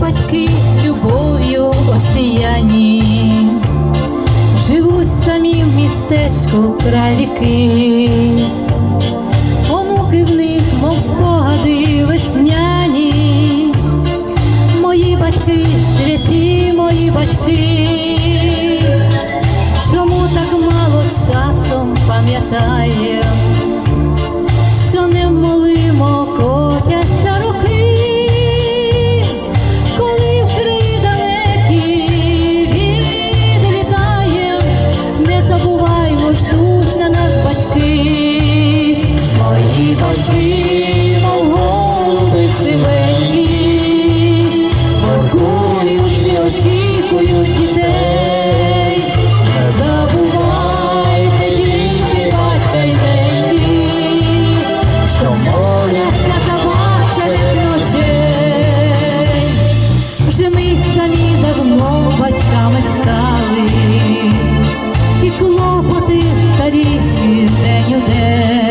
батьки любов'ю осіяні, живуть самі в містечку краліки, онуки в них, мов спогади весняні, мої батьки, святі мої батьки, чому так мало часом пам'ятає, що не молимо кого? de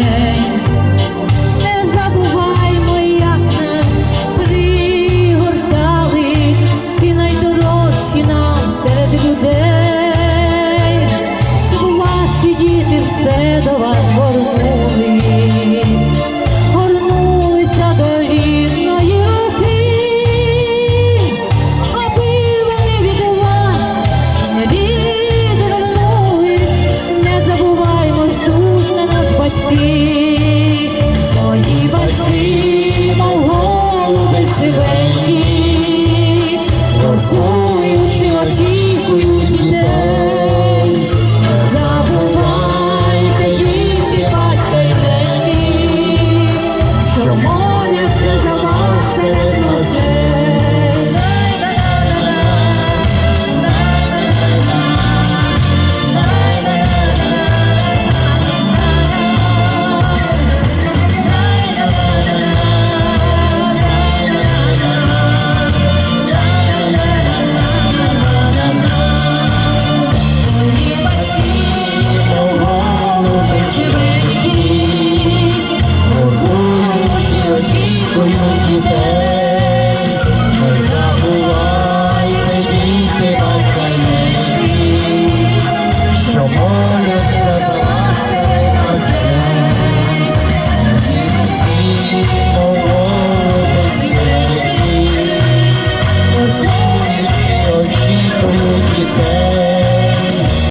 Jesus.